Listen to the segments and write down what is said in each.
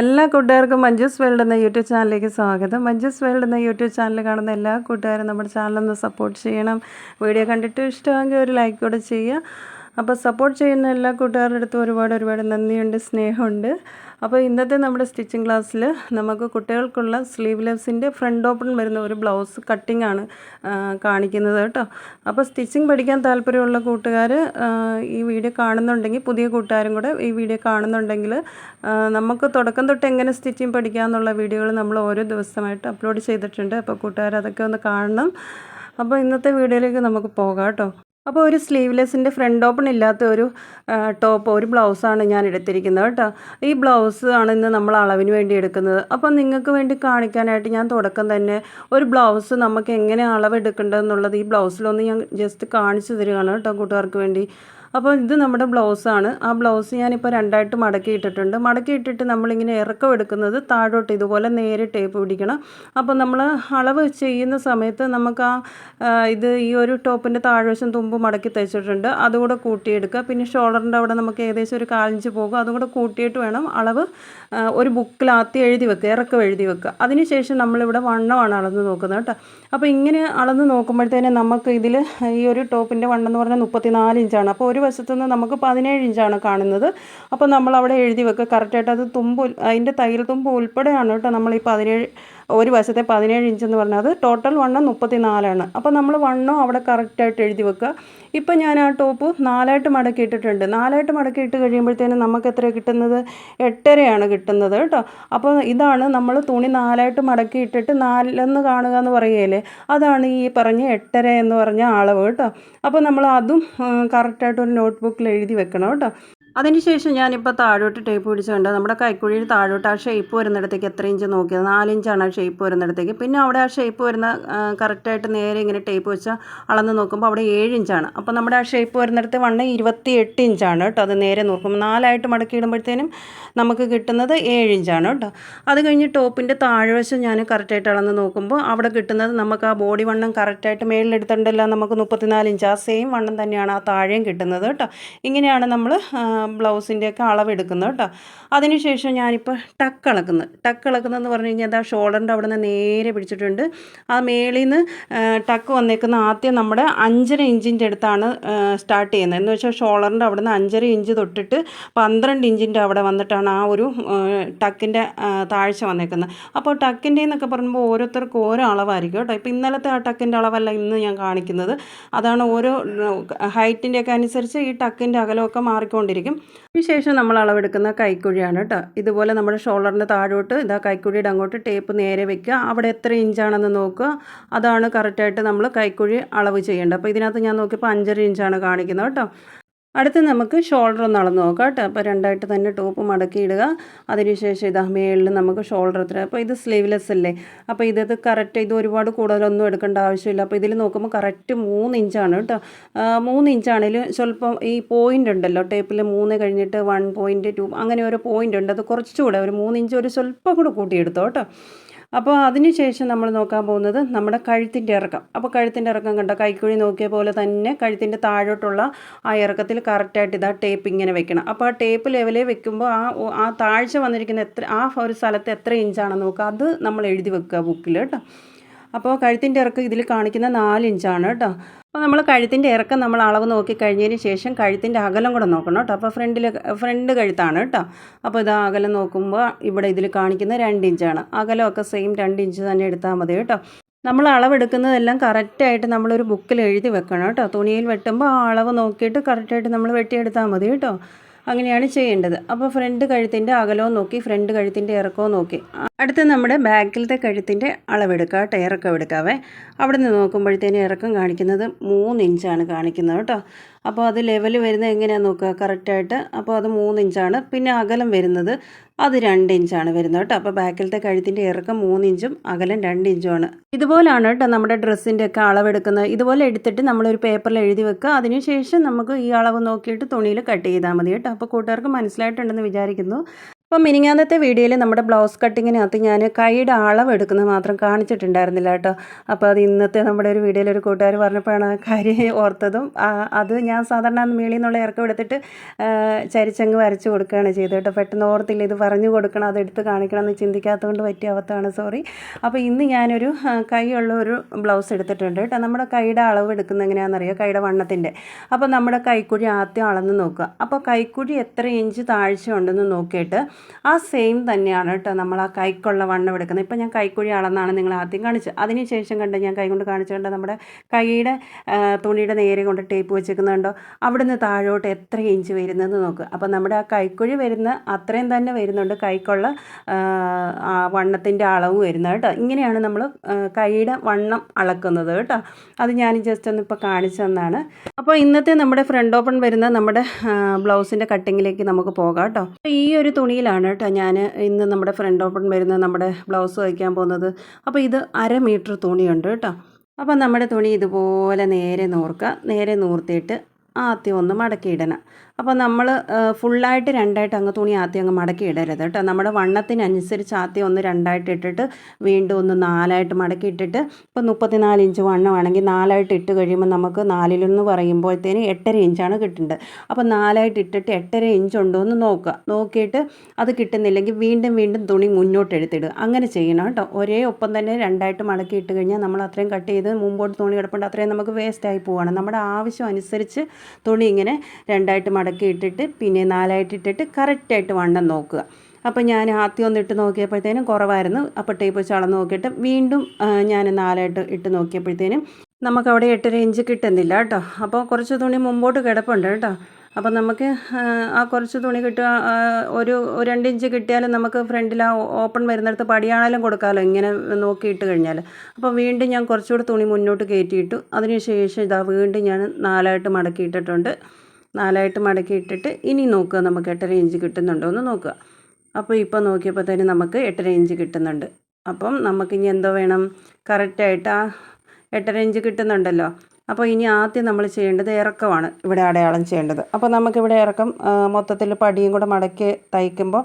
എല്ലാ കൂട്ടുകാർക്കും മഞ്ജുസ് വേൾഡ് എന്ന യൂട്യൂബ് ചാനലിലേക്ക് സ്വാഗതം. മഞ്ജുസ് വേൾഡ് എന്ന യൂട്യൂബ് ചാനൽ കാണുന്ന എല്ലാ കൂട്ടുകാരും നമ്മുടെ ചാനലൊന്ന് സപ്പോർട്ട് ചെയ്യണം. വീഡിയോ കണ്ടിട്ട് ഇഷ്ടമെങ്കിൽ ഒരു ലൈക്ക് കൂടെ ചെയ്യുക. അപ്പോൾ സപ്പോർട്ട് ചെയ്യുന്ന എല്ലാ കൂട്ടുകാരുടെ അടുത്തും ഒരുപാട് ഒരുപാട് നന്ദിയുണ്ട് സ്നേഹമുണ്ട്. അപ്പോൾ ഇന്നത്തെ നമ്മുടെ സ്റ്റിച്ചിങ് ക്ലാസ്സിൽ നമുക്ക് കുട്ടികൾക്കുള്ള സ്ലീവ്ലെസ്സിന്റെ ഫ്രണ്ട് ഓപ്പൺ വരുന്ന ഒരു ബ്ലൗസ് കട്ടിംഗ് ആണ് കാണിക്കുന്നത് കേട്ടോ. അപ്പോൾ സ്റ്റിച്ചിങ് പഠിക്കാൻ താല്പര്യമുള്ള കൂട്ടുകാർ ഈ വീഡിയോ കാണുന്നുണ്ടെങ്കിൽ പുതിയ കൂട്ടുകാരും കൂടെ ഈ വീഡിയോ കാണുന്നുണ്ടെങ്കിൽ നമുക്ക് തുടക്കം തൊട്ട് എങ്ങനെ സ്റ്റിച്ചിങ് പഠിക്കാമെന്നുള്ള വീഡിയോകൾ നമ്മൾ ഓരോ ദിവസമായിട്ട് അപ്ലോഡ് ചെയ്തിട്ടുണ്ട്. അപ്പോൾ കൂട്ടുകാർ അതൊക്കെ ഒന്ന് കാണണം. അപ്പോൾ ഇന്നത്തെ വീഡിയോയിലേക്ക് നമുക്ക് പോകാം കേട്ടോ. അപ്പോൾ ഒരു സ്ലീവ്ലെസ്സിന്റെ ഫ്രണ്ട് ഓപ്പൺ ഇല്ലാത്ത ഒരു ടോപ്പ് ഒരു ബ്ലൗസാണ് ഞാൻ എടുത്തിരിക്കുന്നത് കേട്ടോ. ഈ ബ്ലൗസ് ആണ് ഇന്ന് നമ്മൾ അളവിന് വേണ്ടി എടുക്കുന്നത്. അപ്പോൾ നിങ്ങൾക്ക് വേണ്ടി കാണിക്കാനായിട്ട് ഞാൻ തുടക്കം തന്നെ ഒരു ബ്ലൗസ് നമുക്ക് എങ്ങനെ അളവെടുക്കേണ്ടതെന്നുള്ളത് ഈ ബ്ലൗസിലൊന്ന് ഞാൻ ജസ്റ്റ് കാണിച്ചു തരികയാണ് കേട്ടോ കൂട്ടുകാർക്ക് വേണ്ടി. അപ്പോൾ ഇത് നമ്മുടെ ബ്ലൗസാണ്. ആ ബ്ലൗസ് ഞാനിപ്പോൾ രണ്ടായിട്ട് മടക്കി ഇട്ടിട്ടുണ്ട്. മടക്കി ഇട്ടിട്ട് നമ്മളിങ്ങനെ ഇറക്കം എടുക്കുന്നത് താഴോട്ട് ഇതുപോലെ നേരെ ടേപ്പ് പിടിക്കണം. അപ്പോൾ നമ്മൾ അളവ് ചെയ്യുന്ന സമയത്ത് നമുക്ക് ആ ഇത് ഈ ഒരു ടോപ്പിന്റെ താഴ്വശം തുമ്പ് മടക്കി തയ്ച്ചിട്ടുണ്ട് അതുകൂടെ കൂട്ടിയെടുക്കുക. പിന്നെ ഷോൾഡറിന്റെ അവിടെ നമുക്ക് ഏകദേശം ഒരു കാലിഞ്ച് പോകും. അതും കൂടെ കൂട്ടിയിട്ട് വേണം അളവ് ഒരു ബുക്കിലാത്തി എഴുതി വെക്കുക ഇറക്കം എഴുതി വെക്കുക. അതിനുശേഷം നമ്മളിവിടെ വണ്ണമാണ് അളന്ന് നോക്കുന്നത് കേട്ടോ. അപ്പോൾ ഇങ്ങനെ അളന്ന് നോക്കുമ്പോഴത്തേനും നമുക്ക് ഇതിൽ ഈ ഒരു ടോപ്പിന്റെ വണ്ണം എന്ന് പറഞ്ഞാൽ മുപ്പത്തിനാല് ഇഞ്ചാണ്. അപ്പോൾ ഒരു വശത്ത് നിന്ന് നമുക്ക് പതിനേഴ് ഇഞ്ചാണ് കാണുന്നത്. അപ്പോൾ നമ്മൾ അവിടെ എഴുതി വെക്കുക കറക്റ്റായിട്ട് അത് തുമ്പ് അതിന്റെ തയ്യൽ തുമ്പ് ഉൾപ്പെടെയാണ് കേട്ടോ നമ്മൾ ഈ പതിനേഴ് ഒരു വശത്തെ പതിനേഴ് ഇഞ്ച് എന്ന് പറഞ്ഞാൽ അത് ടോട്ടൽ വണ്ണം മുപ്പത്തി നാലാണ് അപ്പോൾ നമ്മൾ വണ്ണോ അവിടെ കറക്റ്റായിട്ട് എഴുതി വെക്കുക. ഇപ്പം ഞാൻ ആ ടോപ്പ് നാലായിട്ട് മടക്കി ഇട്ടിട്ടുണ്ട്. നാലായിട്ട് മടക്കി ഇട്ട് കഴിയുമ്പോഴത്തേനും നമുക്ക് എത്ര കിട്ടുന്നത്? എട്ടരയാണ് കിട്ടുന്നത് കേട്ടോ. അപ്പോൾ ഇതാണ് നമ്മൾ തുണി നാലായിട്ട് മടക്കി ഇട്ടിട്ട് നാലെന്ന് കാണുക എന്ന് പറയുകയില്ലേ? അതാണ് ഈ പറഞ്ഞ എട്ടര എന്ന് പറഞ്ഞ അളവ് കേട്ടോ. അപ്പോൾ നമ്മൾ അതും കറക്റ്റായിട്ട് ഒരു നോട്ട് ബുക്കിൽ എഴുതി വെക്കണം കേട്ടോ. അതിനുശേഷം ഞാനിപ്പോൾ താഴോട്ട് ടേപ്പ് പിടിച്ചുകൊണ്ട് നമ്മുടെ കൈക്കുഴിയിൽ താഴോട്ട് ആ ഷേപ്പ് വരുന്നിടത്തേക്ക് എത്ര ഇഞ്ച് നോക്കിയത്? നാലിഞ്ചാണ് ആ ഷേപ്പ് വരുന്നിടത്തേക്ക്. പിന്നെ അവിടെ ആ ഷേപ്പ് വരുന്ന കറക്റ്റായിട്ട് നേരെ ഇങ്ങനെ ടേപ്പ് വെച്ച് അളന്ന് നോക്കുമ്പോൾ അവിടെ ഏഴ് ഇഞ്ചാണ് അപ്പോൾ നമ്മുടെ ആ ഷേപ്പ് വരുന്നിടത്ത് വണ്ണം ഇരുപത്തി എട്ട് ഇഞ്ചാണ് കേട്ടോ. അത് നേരെ നോക്കുമ്പോൾ നാലായിട്ട് മടക്കി ഇടുമ്പോഴത്തേനും നമുക്ക് കിട്ടുന്നത് ഏഴ് ഇഞ്ചാണ് കേട്ടോ. അത് കഴിഞ്ഞ് ടോപ്പിന്റെ താഴ്വശം ഞാൻ കറക്റ്റായിട്ട് അളന്ന് നോക്കുമ്പോൾ അവിടെ കിട്ടുന്നത് നമുക്ക് ആ ബോഡി വണ്ണം കറക്റ്റായിട്ട് മേളിലെടുത്തിട്ടുണ്ടല്ലോ. നമുക്ക് മുപ്പത്തിനാല് ഇഞ്ച് ആ സെയിം വണ്ണം തന്നെയാണ് ആ താഴെയും കിട്ടുന്നത് കേട്ടോ. ഇങ്ങനെയാണ് നമ്മൾ ബ്ലൗസിന്റെയൊക്കെ അളവെടുക്കുന്നത് കേട്ടോ. അതിനുശേഷം ഞാനിപ്പോൾ ടക്ക് അളക്കുന്നത്. ടക്ക് അളക്കുന്നതെന്ന് പറഞ്ഞു കഴിഞ്ഞാൽ അതാ ഷോൾഡറിന്റെ അവിടെ നിന്ന് നേരെ പിടിച്ചിട്ടുണ്ട്. ആ മേളിൽ നിന്ന് ടക്ക് വന്നേക്കുന്ന ആദ്യം നമ്മുടെ അഞ്ചര ഇഞ്ചിന്റെ അടുത്താണ് സ്റ്റാർട്ട് ചെയ്യുന്നത്. എന്ന് വെച്ചാൽ ഷോൾഡറിന്റെ അവിടെ നിന്ന് അഞ്ചര ഇഞ്ച് തൊട്ടിട്ട് പന്ത്രണ്ട് ഇഞ്ചിന്റെ അവിടെ വന്നിട്ടാണ് ആ ഒരു ടക്കിന്റെ താഴ്ച വന്നേക്കുന്നത്. അപ്പോൾ ടക്കിന്റെ എന്നൊക്കെ പറയുമ്പോൾ ഓരോരുത്തർക്കും ഓരോ അളവായിരിക്കും കേട്ടോ. ഇപ്പോൾ ഇന്നലത്തെ ആ ടക്കിന്റെ അളവല്ല ഇന്ന് ഞാൻ കാണിക്കുന്നത്. അതാണ് ഓരോ ഹൈറ്റിന്റെ ഒക്കെ അനുസരിച്ച് ഈ ടക്കിന്റെ അകലമൊക്കെ മാറിക്കൊണ്ടിരിക്കും. അതിനുശേഷം നമ്മൾ അളവെടുക്കുന്ന കൈക്കുഴിയാണ് കേട്ടോ. ഇതുപോലെ നമ്മുടെ ഷോൾഡറിന്റെ താഴോട്ട് ഇതാ കൈക്കുഴിയുടെ അങ്ങോട്ട് ടേപ്പ് നേരെ വെക്കുക. അവിടെ എത്ര ഇഞ്ചാണെന്ന് നോക്കുക. അതാണ് കറക്റ്റായിട്ട് നമ്മൾ കൈക്കുഴി അളവ് ചെയ്യേണ്ടത്. അപ്പോൾ ഇതിനകത്ത് ഞാൻ നോക്കിയപ്പോൾ അഞ്ചര ഇഞ്ചാണ് കാണിക്കുന്നത് കേട്ടോ. അടുത്ത് നമുക്ക് ഷോൾഡർ ഒന്ന് അളന്ന് നോക്കാം കേട്ടോ. അപ്പോൾ രണ്ടായിട്ട് തന്നെ ടോപ്പ് മടക്കിയിടുക അതിനുശേഷം ഇതാ മേളിൽ നമുക്ക് ഷോൾഡർ എത്ര. അപ്പോൾ ഇത് സ്ലീവ്ലെസ് അല്ലേ? അപ്പോൾ ഇത് കറക്റ്റ് ഇത് ഒരുപാട് കൂടുതലൊന്നും എടുക്കേണ്ട ആവശ്യമില്ല. അപ്പോൾ ഇതിൽ നോക്കുമ്പോൾ കറക്റ്റ് മൂന്ന് ഇഞ്ചാണ് കേട്ടോ. മൂന്ന് ഇഞ്ചാണെങ്കിൽ സ്വല്പം ഈ പോയിന്റ് ഉണ്ടല്ലോ. ടേപ്പിൽ മൂന്ന് കഴിഞ്ഞിട്ട് വൺ പോയിന്റ് ടു അങ്ങനെ ഒരു പോയിന്റ് ഉണ്ട്. അത് കുറച്ചുകൂടെ ഒരു മൂന്ന് ഇഞ്ച് ഒരു സ്വല്പം കൂടെ കൂട്ടിയെടുത്തോ കേട്ടോ. അപ്പോൾ അതിനുശേഷം നമ്മൾ നോക്കാൻ പോകുന്നത് നമ്മുടെ കഴുത്തിന്റെ ഇറക്കം. അപ്പോൾ കഴുത്തിന്റെ ഇറക്കം കണ്ടോ? കൈക്കുഴി നോക്കിയ പോലെ തന്നെ കഴുത്തിന്റെ താഴോട്ടുള്ള ആ ഇറക്കത്തിൽ കറക്റ്റായിട്ട് ഇതാ ടേപ്പ് ഇങ്ങനെ വെക്കണം. അപ്പോൾ ആ ടേപ്പ് ലെവലിൽ വെക്കുമ്പോൾ ആ ആ താഴ്ച വന്നിരിക്കുന്ന എത്ര ആ ഒരു സ്ഥലത്ത് എത്ര ഇഞ്ചാണെന്ന് നോക്കുക അത് നമ്മൾ എഴുതി വെക്കുക ബുക്കിൽ കേട്ടോ. അപ്പോൾ കഴുത്തിന്റെ ഇറക്കം ഇതിൽ കാണിക്കുന്ന നാല് ഇഞ്ചാണ് കേട്ടോ. അപ്പോൾ നമ്മൾ കഴുത്തിന്റെ ഇറക്കം നമ്മൾ അളവ് നോക്കി കഴിഞ്ഞതിന് ശേഷം കഴുത്തിന്റെ അകലം കൂടെ നോക്കണം കേട്ടോ. അപ്പോൾ ഫ്രണ്ടിൽ ഫ്രണ്ട് കഴുത്താണ് കേട്ടോ. അപ്പോൾ ഇത് അകലം നോക്കുമ്പോൾ ഇവിടെ ഇതിൽ കാണിക്കുന്ന രണ്ട് ഇഞ്ചാണ്. അകലമൊക്കെ സെയിം രണ്ട് ഇഞ്ച് തന്നെ എടുത്താൽ മതി കേട്ടോ. നമ്മൾ അളവെടുക്കുന്നതെല്ലാം കറക്റ്റായിട്ട് നമ്മളൊരു ബുക്കിൽ എഴുതി വെക്കണം കേട്ടോ. തുണിയിൽ വെട്ടുമ്പോൾ ആ അളവ് നോക്കിയിട്ട് കറക്റ്റായിട്ട് നമ്മൾ വെട്ടിയെടുത്താൽ മതി കേട്ടോ. അങ്ങനെയാണ് ചെയ്യേണ്ടത്. അപ്പോൾ ഫ്രണ്ട് കഴുത്തിന്റെ അകലവും നോക്കി ഫ്രണ്ട് കഴുത്തിന്റെ ഇറക്കവും നോക്കി. അടുത്ത് നമ്മുടെ ബാക്കിലത്തെ കഴുത്തിന്റെ അളവെടുക്കുക കേട്ടോ ഇറക്കം എടുക്കാവേ. അവിടെ നിന്ന് നോക്കുമ്പോഴത്തേന് ഇറക്കം കാണിക്കുന്നത് മൂന്ന് ഇഞ്ചാണ് കാണിക്കുന്നത് കേട്ടോ. അപ്പോൾ അത് ലെവൽ വരുന്നത് എങ്ങനെയാണെന്ന് നോക്കുക? കറക്റ്റായിട്ട് അപ്പോൾ അത് മൂന്ന് ഇഞ്ചാണ്. പിന്നെ അകലം വരുന്നത് അത് രണ്ട് ഇഞ്ചാണ് വരുന്നത് കേട്ടോ. അപ്പോൾ ബാക്കിലത്തെ കഴുത്തിന്റെ ഇറക്കം മൂന്ന് ഇഞ്ചും അകലം രണ്ട് ഇഞ്ചുമാണ്. ഇതുപോലാണ് കേട്ടോ നമ്മുടെ ഡ്രസ്സിന്റെ ഒക്കെ അളവെടുക്കുന്നത്. ഇതുപോലെ എടുത്തിട്ട് നമ്മളൊരു പേപ്പറിൽ എഴുതി വെക്കുക. അതിനുശേഷം നമുക്ക് ഈ അളവ് നോക്കിയിട്ട് തുണിയിൽ കട്ട് ചെയ്താൽ മതി കേട്ടോ. അപ്പോൾ കൂട്ടുകാർക്ക് മനസ്സിലായിട്ടുണ്ടെന്ന് വിചാരിക്കുന്നു. അപ്പം മിനിങ്ങാന്നത്തെ വീഡിയോയിൽ നമ്മുടെ ബ്ലൗസ് കട്ടിങ്ങിനകത്ത് ഞാൻ കൈയുടെ അളവ് എടുക്കുന്നത് മാത്രം കാണിച്ചിട്ടുണ്ടായിരുന്നില്ല കേട്ടോ. അപ്പോൾ അത് ഇന്നത്തെ നമ്മുടെ ഒരു വീഡിയോയിൽ ഒരു കൂട്ടുകാർ പറഞ്ഞപ്പോഴാണ് ആ കാര്യം ഓർത്തതും. അത് ഞാൻ സാധാരണ മേളിൽ നിന്നുള്ള ഇറക്കം എടുത്തിട്ട് ചരിച്ചങ്ങ് വരച്ച് കൊടുക്കുകയാണ് ചെയ്തത് കേട്ടോ. പെട്ടെന്ന് ഓർത്തില്ല ഇത് പറഞ്ഞു കൊടുക്കണം അത് എടുത്ത് കാണിക്കണം എന്ന് ചിന്തിക്കാത്തതുകൊണ്ട് പറ്റിയ അവത്താണ് സോറി. അപ്പോൾ ഇന്ന് ഞാനൊരു കൈയുള്ള ഒരു ബ്ലൗസ് എടുത്തിട്ടുണ്ട് കേട്ടോ. നമ്മുടെ കൈയുടെ അളവ് എടുക്കുന്നത് എങ്ങനെയാണെന്നറിയോ കൈയുടെ വണ്ണത്തിന്റെ. അപ്പോൾ നമ്മുടെ കൈക്കുഴി ആദ്യം അളന്ന് നോക്കുക. അപ്പോൾ കൈക്കുഴി എത്ര ഇഞ്ച് താഴ്ച ഉണ്ടെന്ന് നോക്കിയിട്ട് ആ സെയിം തന്നെയാണ് കേട്ടോ. നമ്മൾ ആ കൈക്കുള്ള വണ്ണം എടുക്കുന്നത്. ഇപ്പം ഞാൻ കൈക്കുഴി അളന്നാണ് നിങ്ങൾ ആദ്യം കാണിച്ചത്. അതിന് ശേഷം കണ്ട് ഞാൻ കൈ കൊണ്ട് കാണിച്ചു കണ്ട നമ്മുടെ കൈയുടെ തുണിയുടെ നേരെ കൊണ്ട് ടേപ്പ് വെച്ചേക്കുന്നുണ്ടോ അവിടുന്ന് താഴോട്ട് എത്ര ഇഞ്ച് വരുന്നതെന്ന് നോക്കുക അപ്പോൾ നമ്മുടെ ആ കൈക്കുഴി വരുന്ന അത്രയും തന്നെ വരുന്നുണ്ട് കൈക്കുള്ള വണ്ണത്തിന്റെ അളവ് വരുന്നത് കേട്ടോ. ഇങ്ങനെയാണ് നമ്മൾ കൈയുടെ വണ്ണം അളക്കുന്നത് കേട്ടോ. അത് ഞാൻ ജസ്റ്റ് ഒന്ന് ഇപ്പോൾ കാണിച്ചു തന്നാണ്. അപ്പോൾ ഇന്നത്തെ നമ്മുടെ ഫ്രണ്ട് ഓപ്പൺ വരുന്ന നമ്മുടെ ബ്ലൗസിന്റെ കട്ടിങ്ങിലേക്ക് നമുക്ക് പോകാം കേട്ടോ. ഈ ഒരു തുണിയിലാണ് കേട്ടോ. ഞാൻ ഇന്ന് നമ്മുടെ ഫ്രണ്ട് ഓപ്പൺ വരുന്ന നമ്മുടെ ബ്ലൗസ് വയ്ക്കാൻ പോകുന്നത്. അപ്പോൾ ഇത് അര മീറ്റർ തുണിയുണ്ട് കേട്ടോ. അപ്പോൾ നമ്മുടെ തുണി ഇതുപോലെ നേരെ നൂർക്കുക നേരെ നൂർത്തിയിട്ട് ആദ്യം ഒന്ന് മടക്കിയിടണം അപ്പോൾ നമ്മൾ ഫുള്ളായിട്ട് രണ്ടായിട്ട് അങ്ങ് തുണി ആദ്യം അങ്ങ് മടക്കി ഇടരുത് കേട്ടോ. നമ്മുടെ വണ്ണത്തിനനുസരിച്ച് ആദ്യം ഒന്ന് രണ്ടായിട്ട് ഇട്ടിട്ട് വീണ്ടും ഒന്ന് നാലായിട്ട് മടക്കി ഇട്ടിട്ട് ഇപ്പോൾ മുപ്പത്തിനാല് ഇഞ്ച് വണ്ണമാണെങ്കിൽ നാലായിട്ട് ഇട്ട് കഴിയുമ്പോൾ നമുക്ക് നാലിലൊന്ന് പറയുമ്പോഴത്തേന് എട്ടര ഇഞ്ചാണ് കിട്ടേണ്ടത്. അപ്പോൾ നാലായിട്ട് ഇട്ടിട്ട് എട്ടര ഇഞ്ച് ഉണ്ടോ എന്ന് നോക്കുക. നോക്കിയിട്ട് അത് കിട്ടുന്നില്ലെങ്കിൽ വീണ്ടും വീണ്ടും തുണി മുന്നോട്ട് എടുത്തിടുക. അങ്ങനെ ചെയ്യണം കേട്ടോ. ഒരേ ഒപ്പം തന്നെ രണ്ടായിട്ട് മടക്കി ഇട്ട് കഴിഞ്ഞാൽ നമ്മൾ അത്രയും കട്ട് ചെയ്ത് മുമ്പോട്ട് തുണി കിടപ്പുണ്ട് അത്രയും നമുക്ക് വേസ്റ്റായി പോവുകയാണ് നമ്മുടെ ആവശ്യം അനുസരിച്ച് തുണി ഇങ്ങനെ രണ്ടായിട്ട് മടക്കി ഇട്ടിട്ട് പിന്നെ നാലായിട്ട് ഇട്ടിട്ട് കറക്റ്റായിട്ട് വണ്ണം നോക്കുക. അപ്പോൾ ഞാൻ ആദ്യം ഒന്ന് ഇട്ട് നോക്കിയപ്പോഴത്തേനും കുറവായിരുന്നു. അപ്പോൾ ടേപ്പ് വെച്ച് അളന്ന് നോക്കിയിട്ട് വീണ്ടും ഞാൻ നാലായിട്ട് ഇട്ട് നോക്കിയപ്പോഴത്തേനും നമുക്കവിടെ എട്ടര ഇഞ്ച് കിട്ടുന്നില്ല കേട്ടോ. അപ്പോൾ കുറച്ച് തുണി മുമ്പോട്ട് കിടപ്പുണ്ട് കേട്ടോ. അപ്പോൾ നമുക്ക് ആ, കുറച്ച് തുണി കിട്ടുക ഒരു രണ്ട് ഇഞ്ച് കിട്ടിയാലും നമുക്ക് ഫ്രണ്ടിൽ ആ ഓപ്പൺ വരുന്നിടത്ത് പടിയാണേലും കൊടുക്കാമല്ലോ ഇങ്ങനെ നോക്കിയിട്ട് കഴിഞ്ഞാൽ അപ്പോൾ വീണ്ടും ഞാൻ കുറച്ചുകൂടി തുണി മുന്നോട്ട് കയറ്റിയിട്ടു. അതിനുശേഷം ഇതാ വീണ്ടും ഞാൻ നാലായിട്ട് മടക്കിയിട്ടിട്ടുണ്ട് നാലായിട്ട് മടക്കി ഇട്ടിട്ട് ഇനി നോക്കുക നമുക്ക് എട്ടര ഇഞ്ച് കിട്ടുന്നുണ്ടോ എന്ന് നോക്കുക. അപ്പോൾ ഇപ്പോൾ നോക്കിയപ്പോൾ തന്നെ നമുക്ക് എട്ടര ഇഞ്ച് കിട്ടുന്നുണ്ട്. അപ്പം നമുക്കിനി എന്തോ വേണം? കറക്റ്റായിട്ട് ആ എട്ടര ഇഞ്ച് കിട്ടുന്നുണ്ടല്ലോ. അപ്പോൾ ഇനി ആദ്യം നമ്മൾ ചെയ്യേണ്ടത് ഇറക്കമാണ് ഇവിടെ അടയാളം ചെയ്യേണ്ടത്. അപ്പോൾ നമുക്കിവിടെ ഇറക്കം മൊത്തത്തിൽ പടിയും കൂടെ മടക്കി തയ്ക്കുമ്പോൾ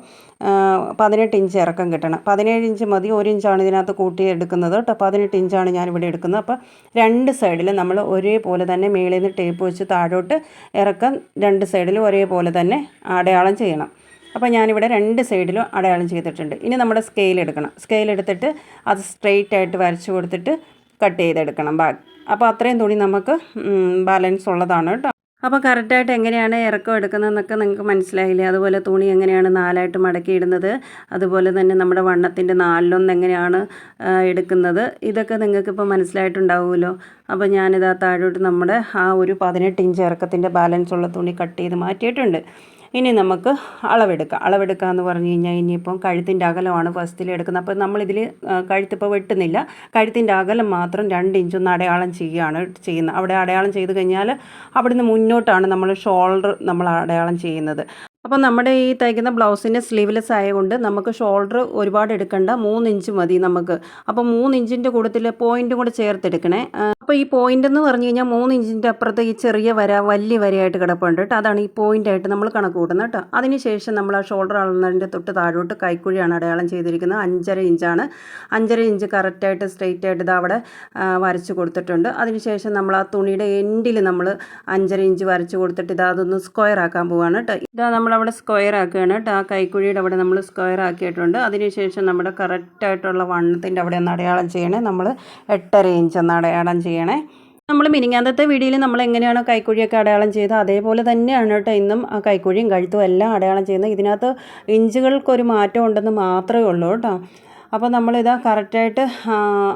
പതിനെട്ട് ഇഞ്ച് ഇറക്കം കിട്ടണം. പതിനേഴ് ഇഞ്ച് മതി ഒരു ഇഞ്ചാണ് ഇതിനകത്ത് കൂട്ടി എടുക്കുന്നത് കേട്ടോ. പതിനെട്ട് ഇഞ്ചാണ് ഞാനിവിടെ എടുക്കുന്നത്. അപ്പോൾ രണ്ട് സൈഡിൽ നമ്മൾ ഒരേപോലെ തന്നെ മേളിൽ നിന്ന് ടേപ്പ് വെച്ച് താഴോട്ട് ഇറക്കം രണ്ട് സൈഡിലും ഒരേപോലെ തന്നെ അടയാളം ചെയ്യണം. അപ്പോൾ ഞാനിവിടെ രണ്ട് സൈഡിലും അടയാളം ചെയ്തിട്ടുണ്ട്. ഇനി നമ്മുടെ സ്കെയിൽ എടുക്കണം. സ്കെയിൽ എടുത്തിട്ട് അത് സ്ട്രെയിറ്റ് ആയിട്ട് വരച്ച് കൊടുത്തിട്ട് കട്ട് ചെയ്തെടുക്കണം. ബാക്ക് അപ്പോൾ അത്രയും തുണി നമുക്ക് ബാലൻസ് ഉള്ളതാണ് കേട്ടോ. അപ്പോൾ കറക്റ്റായിട്ട് എങ്ങനെയാണ് ഇറക്കം എടുക്കുന്നതെന്നൊക്കെ നിങ്ങൾക്ക് മനസ്സിലായില്ലേ? അതുപോലെ തുണി എങ്ങനെയാണ് നാലായിട്ട് മടക്കി ഇടുന്നത് അതുപോലെ തന്നെ നമ്മുടെ വണ്ണത്തിന്റെ നാലിലൊന്ന് എങ്ങനെയാണ് എടുക്കുന്നത്? ഇതൊക്കെ നിങ്ങൾക്കിപ്പോൾ മനസ്സിലായിട്ടുണ്ടാവുമല്ലോ. അപ്പോൾ ഞാനിതാ താഴോട്ട് നമ്മുടെ ആ ഒരു പതിനെട്ട് ഇഞ്ച് ഇറക്കത്തിന്റെ ബാലൻസ് ഉള്ള തുണി കട്ട് ചെയ്ത് മാറ്റിയിട്ടുണ്ട്. ഇനി നമുക്ക് അളവെടുക്കാം. അളവെടുക്കുക എന്ന് പറഞ്ഞു കഴിഞ്ഞാൽ ഇനിയിപ്പം കഴുത്തിന്റെ അകലമാണ് ഫസ്റ്റിൽ എടുക്കുന്നത്. അപ്പോൾ നമ്മളിതിൽ കഴുത്തിപ്പോൾ വെട്ടുന്നില്ല. കഴുത്തിന്റെ അകലം മാത്രം രണ്ട് ഇഞ്ചൊന്ന് അടയാളം ചെയ്യുകയാണ് ചെയ്യുന്നത്. അവിടെ അടയാളം ചെയ്ത് കഴിഞ്ഞാൽ അവിടുന്ന് മുന്നോട്ടാണ് നമ്മൾ ഷോൾഡർ നമ്മൾ അടയാളം ചെയ്യുന്നത്. അപ്പോൾ നമ്മുടെ ഈ തയ്ക്കുന്ന ബ്ലൗസിന്റെ സ്ലീവ്ലെസ് ആയതുകൊണ്ട് നമുക്ക് ഷോൾഡർ ഒരുപാട് എടുക്കേണ്ട. മൂന്ന് ഇഞ്ച് മതി നമുക്ക്. അപ്പോൾ മൂന്ന് ഇഞ്ചിന്റെ കൂട്ടത്തിൽ പോയിന്റും കൂടെ ചേർത്തെടുക്കണേ. അപ്പോൾ ഈ പോയിന്റ് എന്ന് പറഞ്ഞു കഴിഞ്ഞാൽ മൂന്ന് ഇഞ്ചിന്റെ അപ്പുറത്ത് ഈ ചെറിയ വര വലിയ വരയായിട്ട് കിടപ്പുണ്ട് കേട്ടോ അതാണ് ഈ പോയിന്റായിട്ട് നമ്മൾ കണക്ക് കൂട്ടുന്നത് കേട്ടോ അതിനുശേഷം നമ്മൾ ആ ഷോൾഡർ അളന്നതിന്റെ തൊട്ട് താഴോട്ട് കൈക്കുഴിയാണ് അടയാളം ചെയ്തിരിക്കുന്നത്. അഞ്ചര ഇഞ്ചാണ്. അഞ്ചര ഇഞ്ച് കറക്റ്റായിട്ട് സ്ട്രെയിറ്റ് ആയിട്ട് ഇത് അവിടെ വരച്ച് കൊടുത്തിട്ടുണ്ട്. അതിനുശേഷം നമ്മൾ ആ തുണിയുടെ എൻഡിൽ നമ്മൾ അഞ്ചര ഇഞ്ച് വരച്ച് കൊടുത്തിട്ട് ഇത് അതൊന്ന് സ്ക്വയർ ആക്കാൻ പോവുകയാണ് കേട്ടോ ഇതാ നമ്മളവിടെ സ്ക്വയർ ആക്കുകയാണ്. കേട്ടോ ആ കൈക്കുഴിയുടെ അവിടെ നമ്മൾ സ്ക്വയർ ആക്കിയിട്ടുണ്ട്. അതിനുശേഷം നമ്മുടെ കറക്റ്റായിട്ടുള്ള വണ്ണത്തിന്റെ അവിടെ ഒന്ന് അടയാളം ചെയ്യണേ. നമ്മൾ എട്ടര ഇഞ്ച് ഒന്ന് അടയാളം ചെയ്യണേ. നമ്മൾ മിനിങ്ങാന്തത്തെ വീഡിയോയിൽ നമ്മൾ എങ്ങനെയാണോ കൈക്കുഴിയൊക്കെ അടയാളം ചെയ്തത് അതേപോലെ തന്നെയാണ് കേട്ടോ ഇന്നും ആ കൈക്കുഴിയും കഴുത്തും എല്ലാം അടയാളം ചെയ്യുന്നത്. ഇതിനകത്ത് ഇഞ്ചുകൾക്കൊരു മാറ്റം ഉണ്ടെന്ന് മാത്രമേ ഉള്ളൂ കേട്ടോ അപ്പോൾ നമ്മളിതാ കറക്റ്റായിട്ട്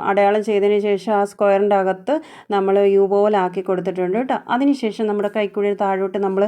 അടയാളം ചെയ്തതിന് ശേഷം ആ സ്ക്വയറിന്റെ അകത്ത് നമ്മൾ യു പോലാക്കി കൊടുത്തിട്ടുണ്ട് കേട്ടോ. അതിനുശേഷം നമ്മുടെ കൈക്കുഴി താഴോട്ട് നമ്മൾ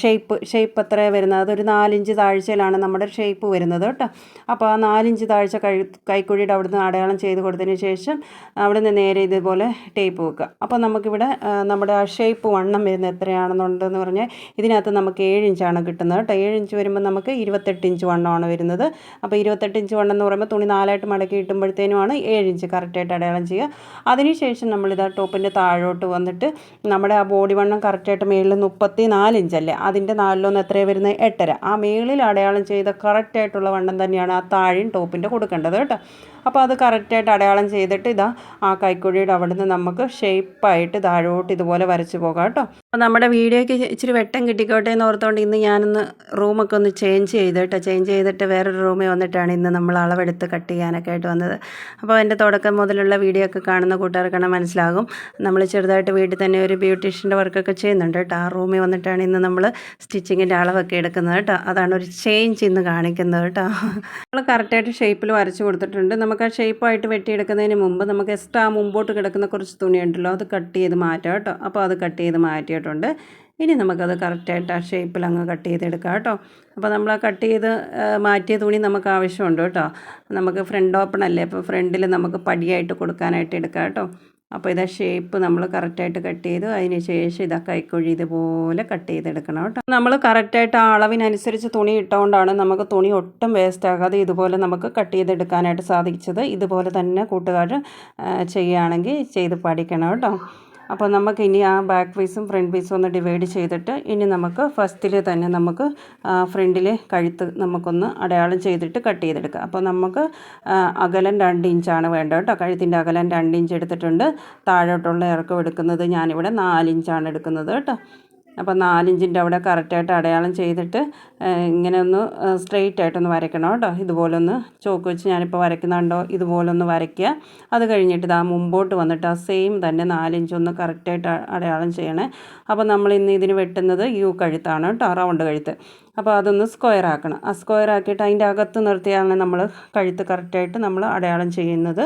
ഷേപ്പ് ഷേപ്പ് എത്ര വരുന്നത്? അതൊരു നാലിഞ്ച് താഴ്ചയിലാണ് നമ്മുടെ ഷേപ്പ് വരുന്നത് കേട്ടോ. അപ്പോൾ ആ നാലിഞ്ച് താഴ്ച കൈ കൈക്കുഴിയുടെ അവിടുന്ന് അടയാളം ചെയ്ത് കൊടുത്തതിന് ശേഷം അവിടുന്ന് നേരെ ഇതുപോലെ ടേപ്പ് വെക്കുക. അപ്പോൾ നമുക്കിവിടെ നമ്മുടെ ആ ഷേപ്പ് വണ്ണം വരുന്നത് എത്രയാണെന്നുണ്ടെന്ന് പറഞ്ഞാൽ ഇതിനകത്ത് നമുക്ക് ഏഴ് ഇഞ്ചാണ് കിട്ടുന്നത് കേട്ടോ. ഏഴ് ഇഞ്ച് വരുമ്പോൾ നമുക്ക് ഇരുപത്തെട്ട് ഇഞ്ച് വണ്ണമാണ് വരുന്നത്. അപ്പോൾ ഇരുപത്തെട്ട് ഇഞ്ച് വണ്ണം എന്ന് പറയുമ്പോൾ തുണി നാലായിട്ട് മടക്കി ഇട്ടുമ്പോഴത്തേനുമാണ് ഏഴ് ഇഞ്ച് കറക്റ്റായിട്ട് അടയാളം ചെയ്യുക. അതിനുശേഷം നമ്മളിതാ ടോപ്പിന്റെ താഴോട്ട് വന്നിട്ട് നമ്മുടെ ആ ബോഡി വണ്ണം കറക്റ്റായിട്ട് മേളിൽ മുപ്പത്തി നാല് ഇഞ്ചല്ലേ അതിന്റെ നാലിലൊന്ന് എത്രയാണ് വരുന്നത്? എട്ടര. ആ മേളിൽ അടയാളം ചെയ്ത കറക്റ്റായിട്ടുള്ള വണ്ണം തന്നെയാണ് ആ താഴെയും ടോപ്പിന്റെ കൊടുക്കേണ്ടത് കേട്ടോ. അപ്പോൾ അത് കറക്റ്റായിട്ട് അടയാളം ചെയ്തിട്ട് ഇതാ ആ കൈക്കുഴിയുടെ അവിടെ നിന്ന് നമുക്ക് ഷേപ്പായിട്ട് താഴോട്ട് ഇതുപോലെ വരച്ച് പോകാം കേട്ടോ. അപ്പോൾ നമ്മുടെ വീഡിയോയ്ക്ക് ഇച്ചിരി വെട്ടം കിട്ടിക്കോട്ടെ എന്ന് ഓർത്തുകൊണ്ട് ഇന്ന് ഞാനൊന്ന് റൂമൊക്കെ ഒന്ന് ചേഞ്ച് ചെയ്ത് കേട്ടോ. ചേഞ്ച് ചെയ്തിട്ട് വേറൊരു റൂമിൽ വന്നിട്ടാണ് ഇന്ന് നമ്മൾ അളവെടുത്ത് കട്ട് ചെയ്യാനൊക്കെ ആയിട്ട് വന്നത്. അപ്പോൾ എന്റെ തുടക്കം മുതലുള്ള വീഡിയോ ഒക്കെ കാണുന്ന കൂട്ടുകാർക്കാണ് മനസ്സിലാകും. നമ്മൾ ചെറുതായിട്ട് വീട്ടിൽ തന്നെ ഒരു ബ്യൂട്ടീഷ്യന്റെ വർക്കൊക്കെ ചെയ്യുന്നുണ്ട് കേട്ടോ. ആ റൂമിൽ വന്നിട്ടാണ് ഇന്ന് നമ്മൾ സ്റ്റിച്ചിങ്ങിന്റെ അളവൊക്കെ എടുക്കുന്നത് കേട്ടോ. അതാണ് ഒരു ചേഞ്ച് ഇന്ന് കാണിക്കുന്നത് കേട്ടോ. നമ്മൾ കറക്റ്റായിട്ട് ഷേപ്പിൽ വരച്ച് കൊടുത്തിട്ടുണ്ട്. നമുക്ക് ആ ഷേപ്പായിട്ട് വെട്ടിയെടുക്കുന്നതിന് മുമ്പ് നമുക്ക് എക്സ്ട്രാ മുമ്പോട്ട് കിടക്കുന്ന കുറച്ച് തുണിയുണ്ടല്ലോ അത് കട്ട് ചെയ്ത് മാറ്റാം കേട്ടോ. അപ്പോൾ അത് കട്ട് ചെയ്ത് മാറ്റിയിട്ടുണ്ട്. ഇനി നമുക്കത് കറക്റ്റായിട്ട് ആ ഷേപ്പിൽ അങ്ങ് കട്ട് ചെയ്തെടുക്കാം കേട്ടോ. അപ്പോൾ നമ്മൾ ആ കട്ട് ചെയ്ത് മാറ്റിയ തുണി നമുക്ക് ആവശ്യമുണ്ട് കേട്ടോ. നമുക്ക് ഫ്രണ്ട് ഓപ്പൺ അല്ലേ? അപ്പോൾ ഫ്രണ്ടിൽ നമുക്ക് പടിയായിട്ട് കൊടുക്കാനായിട്ട് എടുക്കാം കേട്ടോ. അപ്പോൾ ഇതാ ഷേപ്പ് നമ്മൾ കറക്റ്റായിട്ട് കട്ട് ചെയ്തു. അതിന് ശേഷം ഇതാ കൈക്കൊഴി ഇതുപോലെ കട്ട് ചെയ്തെടുക്കണം കേട്ടോ. നമ്മൾ കറക്റ്റായിട്ട് ആ അളവിനനുസരിച്ച് തുണി ഇട്ടുകൊണ്ടാണ് നമുക്ക് തുണി ഒട്ടും വേസ്റ്റ് ആകാതെ ഇതുപോലെ നമുക്ക് കട്ട് ചെയ്തെടുക്കാനായിട്ട് സാധിച്ചത്. ഇതുപോലെ തന്നെ കൂട്ടുകാർ ചെയ്യുകയാണെങ്കിൽ ചെയ്ത് പഠിക്കണം കേട്ടോ. അപ്പോൾ നമുക്ക് ഇനി ആ ബാക്ക് പീസും ഫ്രണ്ട് പീസും ഒന്ന് ഡിവൈഡ് ചെയ്തിട്ട് ഇനി നമുക്ക് ഫസ്റ്റിൽ തന്നെ നമുക്ക് ഫ്രണ്ടിലെ കഴുത്ത് നമുക്കൊന്ന് അടയാളം ചെയ്തിട്ട് കട്ട് ചെയ്തെടുക്കാം. അപ്പോൾ നമുക്ക് അകലം രണ്ട് ഇഞ്ചാണ് വേണ്ടത് കേട്ടോ. കഴുത്തിന്റെ അകലം രണ്ട് ഇഞ്ച് എടുത്തിട്ടുണ്ട്. താഴോട്ടുള്ള ഇറക്കം എടുക്കുന്നത് ഞാനിവിടെ നാലിഞ്ചാണ് എടുക്കുന്നത് കേട്ടോ. അപ്പോൾ നാലിഞ്ചിന്റെ അവിടെ കറക്റ്റായിട്ട് അടയാളം ചെയ്തിട്ട് ഇങ്ങനെ ഒന്ന് സ്ട്രെയിറ്റ് ആയിട്ടൊന്ന് വരയ്ക്കണം കേട്ടോ. ഇതുപോലെ ഒന്ന് ചോക്ക് വെച്ച് ഞാനിപ്പോൾ വരയ്ക്കുന്നുണ്ടോ? ഇതുപോലെ ഒന്ന് വരയ്ക്കുക. അത് കഴിഞ്ഞിട്ട് ഇതാ മുമ്പോട്ട് വന്നിട്ട് ആ സെയിം തന്നെ നാലിഞ്ചൊന്ന് കറക്റ്റായിട്ട് അടയാളം ചെയ്യണേ. അപ്പോൾ നമ്മൾ ഇന്ന് ഇതിന് വെട്ടുന്നത് യു കഴുത്താണ് കേട്ടോ റൗണ്ട് കഴുത്ത്. അപ്പോൾ അതൊന്ന് സ്ക്വയർ ആക്കണം. ആ സ്ക്വയർ ആക്കിയിട്ട് അതിന്റെ അകത്ത് നിർത്തിയാണ് നമ്മൾ കഴുത്ത് കറക്റ്റായിട്ട് നമ്മൾ അടയാളം ചെയ്യുന്നത്.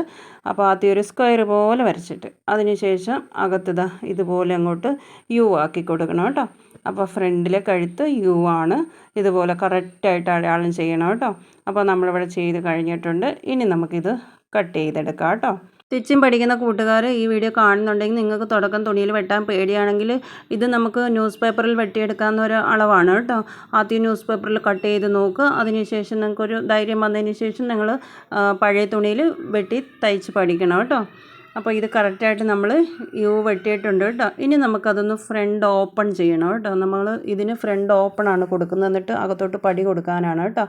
അപ്പോൾ ആദ്യം ഒരു സ്ക്വയർ പോലെ വരച്ചിട്ട് അതിനുശേഷം അകത്ത് ഇതുപോലെ അങ്ങോട്ട് യു ആക്കി കൊടുക്കണം കേട്ടോ. അപ്പോൾ ഫ്രണ്ടിലെ കഴുത്ത് യു ആണ്. ഇതുപോലെ കറക്റ്റായിട്ട് അടയാളം ചെയ്യണം കേട്ടോ. അപ്പോൾ നമ്മളിവിടെ ചെയ്ത് കഴിഞ്ഞിട്ടുണ്ട്. ഇനി നമുക്കിത് കട്ട് ചെയ്തെടുക്കാം കേട്ടോ. സ്റ്റിച്ചിങ് പഠിക്കുന്ന കൂട്ടുകാർ ഈ വീഡിയോ കാണുന്നുണ്ടെങ്കിൽ നിങ്ങൾക്ക് തുടക്കം തുണിയിൽ വെട്ടാൻ പേടിയാണെങ്കിൽ ഇത് നമുക്ക് ന്യൂസ് പേപ്പറിൽ വെട്ടിയെടുക്കാവുന്ന ഒരു അളവാണ് കേട്ടോ. ആദ്യം ന്യൂസ് പേപ്പറിൽ കട്ട് ചെയ്ത് നോക്കുക അതിനുശേഷം നിങ്ങൾക്കൊരു ധൈര്യം വന്നതിന് ശേഷം നിങ്ങൾ പഴയ തുണിയിൽ വെട്ടി തയ്ച്ച് പഠിക്കണം കേട്ടോ. അപ്പോൾ ഇത് കറക്റ്റായിട്ട് നമ്മൾ യു വെട്ടിയിട്ടുണ്ട് കേട്ടോ. ഇനി നമുക്കതൊന്ന് ഫ്രണ്ട് ഓപ്പൺ ചെയ്യണം കേട്ടോ. നമ്മൾ ഇതിന് ഫ്രണ്ട് ഓപ്പൺ ആണ് കൊടുക്കുന്നത്. എന്നിട്ട് അകത്തോട്ട് പടി കൊടുക്കാനാണ് കേട്ടോ.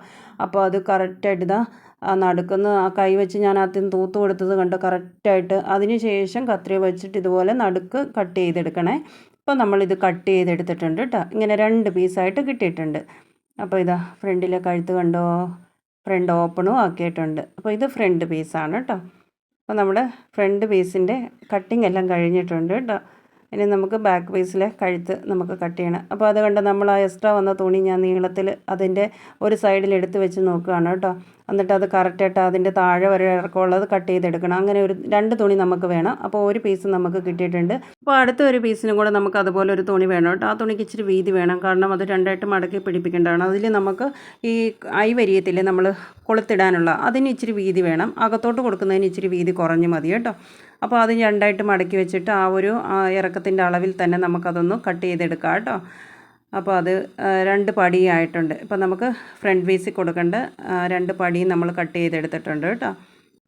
അപ്പോൾ അത് കറക്റ്റായിട്ട് ഇതാ നടക്കുന്നത് നടുക്കുന്ന ആ കൈ വെച്ച് ഞാൻ ആദ്യം തൂത്ത് കൊടുത്തത് കണ്ടോ? കറക്റ്റായിട്ട്. അതിന് ശേഷം കത്രി വെച്ചിട്ട് ഇതുപോലെ നടുക്ക് കട്ട് ചെയ്തെടുക്കണേ. ഇപ്പോൾ നമ്മളിത് കട്ട് ചെയ്തെടുത്തിട്ടുണ്ട് കേട്ടോ. ഇങ്ങനെ രണ്ട് പീസായിട്ട് കിട്ടിയിട്ടുണ്ട്. അപ്പോൾ ഇതാ ഫ്രണ്ടിലെ കഴുത്ത് കണ്ടോ? ഫ്രണ്ട് ഓപ്പണും ആക്കിയിട്ടുണ്ട്. അപ്പോൾ ഇത് ഫ്രണ്ട് പീസാണ് കേട്ടോ. അപ്പോൾ നമ്മുടെ ഫ്രണ്ട് പീസിന്റെ കട്ടിങ് എല്ലാം കഴിഞ്ഞിട്ടുണ്ട് കേട്ടോ ഇനി നമുക്ക് ബാക്ക് പീസിലെ കഴുത്ത് നമുക്ക് കട്ട് ചെയ്യണം. അപ്പോൾ അതുകൊണ്ട് നമ്മൾ ആ എക്സ്ട്രാ വന്ന തുണി ഞാൻ നീളത്തിൽ അതിന്റെ ഒരു സൈഡിൽ എടുത്ത് വെച്ച് നോക്കുകയാണ് കേട്ടോ എന്നിട്ട് അത് കറക്റ്റായിട്ട് അതിന്റെ താഴെ വരെ ഇറക്കമുള്ളത് കട്ട് ചെയ്തെടുക്കണം. അങ്ങനെ ഒരു രണ്ട് തുണി നമുക്ക് വേണം. അപ്പോൾ ഒരു പീസ് നമുക്ക് കിട്ടിയിട്ടുണ്ട്. അപ്പോൾ അടുത്ത ഒരു പീസിനും കൂടെ നമുക്ക് അതുപോലെ ഒരു തുണി വേണം കേട്ടോ. ആ തുണിക്ക് ഇച്ചിരി വീതി വേണം. കാരണം അത് രണ്ടായിട്ട് മടക്കി പിടിപ്പിക്കേണ്ടതാണ്. അതിൽ നമുക്ക് ഈ ഐ വരിയത്തില്ലേ നമ്മൾ കൊളുത്തിടാനുള്ള അതിന് ഇച്ചിരി വീതി വേണം. അകത്തോട്ട് കൊടുക്കുന്നതിന് ഇച്ചിരി വീതി കുറഞ്ഞ് മതി കേട്ടോ. അപ്പോൾ അത് രണ്ടായിട്ട് മടക്കി വെച്ചിട്ട് ആ ഒരു ഇറക്കത്തിന്റെ അളവിൽ തന്നെ നമുക്കതൊന്ന് കട്ട് ചെയ്തെടുക്കാം കേട്ടോ. അപ്പോൾ അത് രണ്ട് പടി ആയിട്ടുണ്ട്. ഇപ്പോൾ നമുക്ക് ഫ്രണ്ട് പീസിൽ കൊടുക്കേണ്ട രണ്ട് പടിയും നമ്മൾ കട്ട് ചെയ്തെടുത്തിട്ടുണ്ട് കേട്ടോ.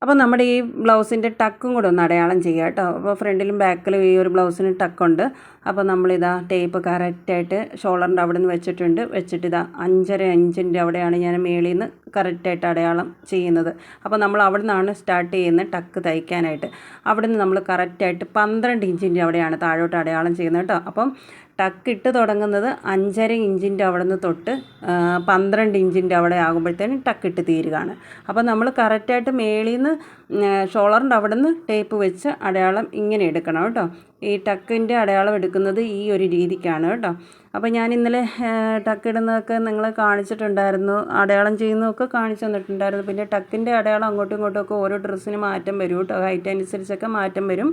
അപ്പോൾ നമ്മുടെ ഈ ബ്ലൗസിന്റെ ടക്കും കൂടെ ഒന്ന് അടയാളം ചെയ്യുക കേട്ടോ. അപ്പോൾ ഫ്രണ്ടിലും ബാക്കിലും ഈ ഒരു ബ്ലൗസിന് ടക്കുണ്ട്. അപ്പോൾ നമ്മളിതാ ടേപ്പ് കറക്റ്റായിട്ട് ഷോളറിന്റെ അവിടെ നിന്ന് വെച്ചിട്ടുണ്ട്. വെച്ചിട്ട് ഇതാ അഞ്ചര അഞ്ചിന്റെ അവിടെയാണ് ഞാൻ മേളിൽ നിന്ന് കറക്റ്റായിട്ട് അടയാളം ചെയ്യുന്നത്. അപ്പോൾ നമ്മൾ അവിടെ നിന്നാണ് സ്റ്റാർട്ട് ചെയ്യുന്നത് ടക്ക് തയ്ക്കാനായിട്ട്. അവിടെ നിന്ന് നമ്മൾ കറക്റ്റായിട്ട് പന്ത്രണ്ട് ഇഞ്ചിന്റെ അവിടെയാണ് താഴോട്ട് അടയാളം ചെയ്യുന്നത് കേട്ടോ. അപ്പം ടക്ക് ഇട്ട് തുടങ്ങുന്നത് അഞ്ചര ഇഞ്ചിന്റെ അവിടെ നിന്ന് തൊട്ട് പന്ത്രണ്ട് ഇഞ്ചിന്റെ അവിടെ ആകുമ്പോഴത്തേനും ടക്കിട്ട് തീരുകയാണ്. അപ്പോൾ നമ്മൾ കറക്റ്റായിട്ട് മേളിൽ നിന്ന് ഷോളറിന്റെ അവിടെ നിന്ന് ടേപ്പ് വെച്ച് അടയാളം ഇങ്ങനെ എടുക്കണം കേട്ടോ. ഈ ടക്കിന്റെ അടയാളം എടുക്കുന്നത് ഈ ഒരു രീതിക്കാണ് കേട്ടോ. അപ്പോൾ ഞാൻ ഇന്നലെ ടക്കിടുന്നതൊക്കെ നിങ്ങളെ കാണിച്ചിട്ടുണ്ടായിരുന്നു അടയാളം ചെയ്യുന്നതൊക്കെ കാണിച്ചു തന്നിട്ടുണ്ടായിരുന്നു. പിന്നെ ടക്കിന്റെ അടയാളം അങ്ങോട്ടും ഇങ്ങോട്ടും ഒക്കെ ഓരോ ഡ്രസ്സിന് മാറ്റം വരും കേട്ടോ. ഹൈറ്റ് അനുസരിച്ചൊക്കെ മാറ്റം വരും.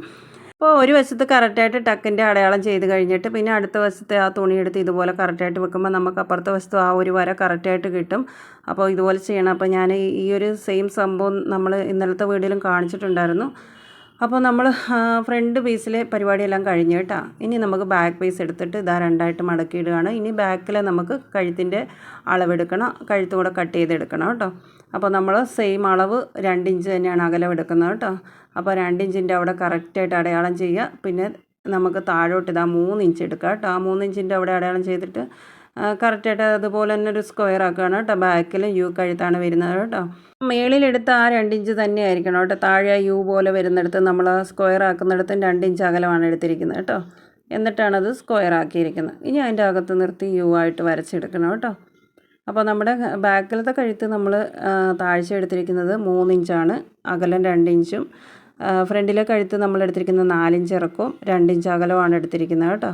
അപ്പോൾ ഒരു വശത്ത് കറക്റ്റായിട്ട് ടക്കിന്റെ അടയാളം ചെയ്ത് കഴിഞ്ഞിട്ട് പിന്നെ അടുത്ത വശത്തെ ആ തുണിയെടുത്ത് ഇതുപോലെ കറക്റ്റായിട്ട് വെക്കുമ്പോൾ നമുക്ക് അപ്പുറത്തെ വശത്ത് ആ ഒരു വര കറക്റ്റായിട്ട് കിട്ടും. അപ്പോൾ ഇതുപോലെ ചെയ്യണം. അപ്പോൾ ഞാൻ ഈ ഒരു സെയിം സംഭവം നമ്മൾ ഇന്നലത്തെ വീഡിയോയിലും കാണിച്ചിട്ടുണ്ടായിരുന്നു. അപ്പോൾ നമ്മൾ ഫ്രണ്ട് പീസിലെ പരിപാടിയെല്ലാം കഴിഞ്ഞ് കേട്ടോ. ഇനി നമുക്ക് ബാക്ക് പീസ് എടുത്തിട്ട് ഇതാ രണ്ടായിട്ട് മടക്കിയിടുകയാണ്. ഇനി ബാക്കിൽ നമുക്ക് കഴുത്തിന്റെ അളവെടുക്കണം. കഴുത്തും കൂടെ കട്ട് ചെയ്തെടുക്കണം കേട്ടോ. അപ്പോൾ നമ്മൾ സെയിം അളവ് രണ്ട് ഇഞ്ച് തന്നെയാണ് അകലം എടുക്കുന്നത് കേട്ടോ. അപ്പോൾ രണ്ട് ഇഞ്ചിന്റെ അവിടെ കറക്റ്റായിട്ട് അടയാളം ചെയ്യുക. പിന്നെ നമുക്ക് താഴോട്ട് ഇതാ മൂന്ന് ഇഞ്ച് എടുക്കുക കേട്ടോ. ആ മൂന്ന് ഇഞ്ചിന്റെ അവിടെ അടയാളം ചെയ്തിട്ട് കറക്റ്റായിട്ട് അതുപോലെ തന്നെ ഒരു സ്ക്വയർ ആക്കുകയാണ് കേട്ടോ. ബാക്കിൽ യു കഴുത്താണ് വരുന്നത് കേട്ടോ. മേളിലെടുത്ത് ആ രണ്ട് ഇഞ്ച് തന്നെ ആയിരിക്കണം കേട്ടോ. താഴെ യു പോലെ വരുന്നിടത്ത് നമ്മൾ സ്ക്വയർ ആക്കുന്നിടത്തും രണ്ട് ഇഞ്ച് അകലമാണ് എടുത്തിരിക്കുന്നത് കേട്ടോ. എന്നിട്ടാണത് സ്ക്വയർ ആക്കിയിരിക്കുന്നത്. ഇനി അതിന്റെ അകത്ത് നിർത്തി യു ആയിട്ട് വരച്ചെടുക്കണം കേട്ടോ. അപ്പോൾ നമ്മുടെ ബാക്കിലത്തെ കഴുത്ത് നമ്മൾ താഴ്ച എടുത്തിരിക്കുന്നത് മൂന്നിഞ്ചാണ് അകലം രണ്ട് ഇഞ്ചും. ഫ്രണ്ടിലെ കഴുത്ത് നമ്മൾ എടുത്തിരിക്കുന്നത് നാലിഞ്ച് ഇറക്കും. രണ്ട് ഇഞ്ച് അകലമാണ് എടുത്തിരിക്കുന്നത് കേട്ടോ.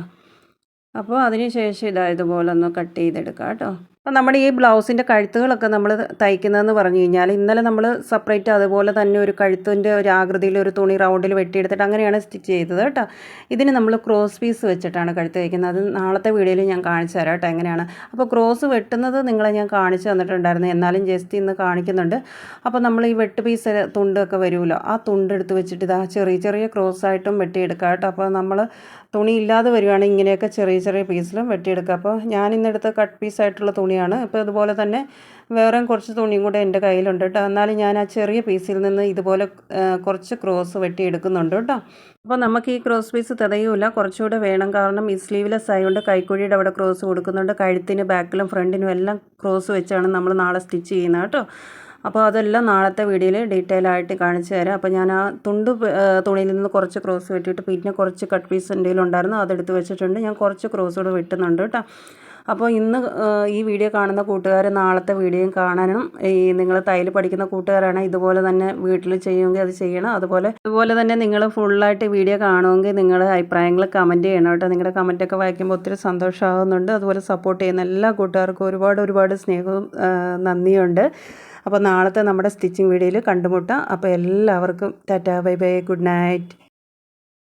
അപ്പോൾ അതിന് ശേഷം ഇതാ ഇതുപോലെ ഒന്ന് കട്ട് ചെയ്തെടുക്കാം കേട്ടോ. അപ്പോൾ നമ്മുടെ ഈ ബ്ലൗസിന്റെ കഴുത്തുകളൊക്കെ നമ്മൾ തയ്ക്കുന്നതെന്ന് പറഞ്ഞു കഴിഞ്ഞാൽ ഇന്നലെ നമ്മൾ സെപ്പറേറ്റ് അതുപോലെ തന്നെ ഒരു കഴുത്തിന്റെ ഒരു ആകൃതിയിൽ ഒരു തുണി റൗണ്ടിൽ വെട്ടിയെടുത്തിട്ട് അങ്ങനെയാണ് സ്റ്റിച്ച് ചെയ്തത് കേട്ടോ. ഇതിന് നമ്മൾ ക്രോസ് പീസ് വെച്ചിട്ടാണ് കഴുത്ത് തയ്ക്കുന്നത്. അത് നാളത്തെ വീഡിയോയിൽ ഞാൻ കാണിച്ചു തരാം കേട്ടോ എങ്ങനെയാണ്. അപ്പോൾ ക്രോസ് വെട്ടുന്നത് നിങ്ങളെ ഞാൻ കാണിച്ചു തന്നിട്ടുണ്ടായിരുന്നു. എന്നാലും ജസ്റ്റ് ഇന്ന് കാണിക്കുന്നുണ്ട്. അപ്പോൾ നമ്മൾ ഈ വെട്ട് പീസ് തുണ്ടൊക്കെ വരുമല്ലോ. ആ തുണ്ട് എടുത്ത് വെച്ചിട്ട് ഇതാ ചെറിയ ചെറിയ ക്രോസ് ആയിട്ടും വെട്ടിയെടുക്കാം കേട്ടോ. അപ്പോൾ നമ്മൾ തുണി ഇല്ലാതെ വരുവാണെങ്കിൽ ഇങ്ങനെയൊക്കെ ചെറിയ ചെറിയ പീസിലും വെട്ടിയെടുക്കുക. അപ്പോൾ ഞാൻ ഇന്നെടുത്ത കട്ട് പീസായിട്ടുള്ള തുണിയാണ്. അപ്പോൾ അതുപോലെ തന്നെ വേറെ കുറച്ച് തുണിയും കൂടെ എന്റെ കയ്യിലുണ്ട് കേട്ടോ എന്നാലും ഞാൻ ആ ചെറിയ പീസിൽ നിന്ന് ഇതുപോലെ കുറച്ച് ക്രോസ് വെട്ടിയെടുക്കുന്നുണ്ട് കേട്ടോ അപ്പോൾ നമുക്ക് ഈ ക്രോസ് പീസ് തികയൂല. കുറച്ചുകൂടെ വേണം. കാരണം ഈ സ്ലീവ്ലെസ് ആയതുകൊണ്ട് കൈക്കുഴിയുടെ അവിടെ ക്രോസ് കൊടുക്കുന്നുണ്ട്. കഴുത്തിന് ബാക്കിലും ഫ്രണ്ടിനും എല്ലാം ക്രോസ് വെച്ചാണ് നമ്മൾ നാളെ സ്റ്റിച്ച് ചെയ്യുന്നത് കേട്ടോ അപ്പോൾ അതെല്ലാം നാളത്തെ വീഡിയോയിൽ ഡീറ്റെയിൽ ആയിട്ട് കാണിച്ചു തരാം. അപ്പോൾ ഞാൻ ആ തുണ്ട് തുണിയിൽ നിന്ന് കുറച്ച് ക്രോസ് വെട്ടിയിട്ട് പിന്നെ കുറച്ച് കട്ട് പീസ് എന്തെങ്കിലും ഉണ്ടായിരുന്നു അതെടുത്ത് വെച്ചിട്ടുണ്ട്. ഞാൻ കുറച്ച് ക്രോസ് കൂടെ വെട്ടുന്നുണ്ട് കേട്ടോ അപ്പോൾ ഇന്ന് ഈ വീഡിയോ കാണുന്ന കൂട്ടുകാർ നാളത്തെ വീഡിയോയും കാണാനും ഈ നിങ്ങൾ തയ്യൽ പഠിക്കുന്ന കൂട്ടുകാരാണ് ഇതുപോലെ തന്നെ വീട്ടിൽ ചെയ്യുമെങ്കിൽ അത് ചെയ്യണം. അതുപോലെ അതുപോലെ തന്നെ നിങ്ങൾ ഫുള്ളായിട്ട് വീഡിയോ കാണുമെങ്കിൽ നിങ്ങളുടെ അഭിപ്രായങ്ങൾ കമന്റ് ചെയ്യണം കേട്ടോ. നിങ്ങളുടെ കമന്റൊക്കെ വായിക്കുമ്പോൾ ഒത്തിരി സന്തോഷമാകുന്നുണ്ട്. അതുപോലെ സപ്പോർട്ട് ചെയ്യുന്ന എല്ലാ കൂട്ടുകാർക്കും ഒരുപാട് ഒരുപാട് സ്നേഹവും നന്ദിയുണ്ട്. അപ്പോൾ നാളത്തെ നമ്മുടെ സ്റ്റിച്ചിങ് വീഡിയോയിൽ കണ്ടുമുട്ടാം. അപ്പോൾ എല്ലാവർക്കും tata bye bye good night.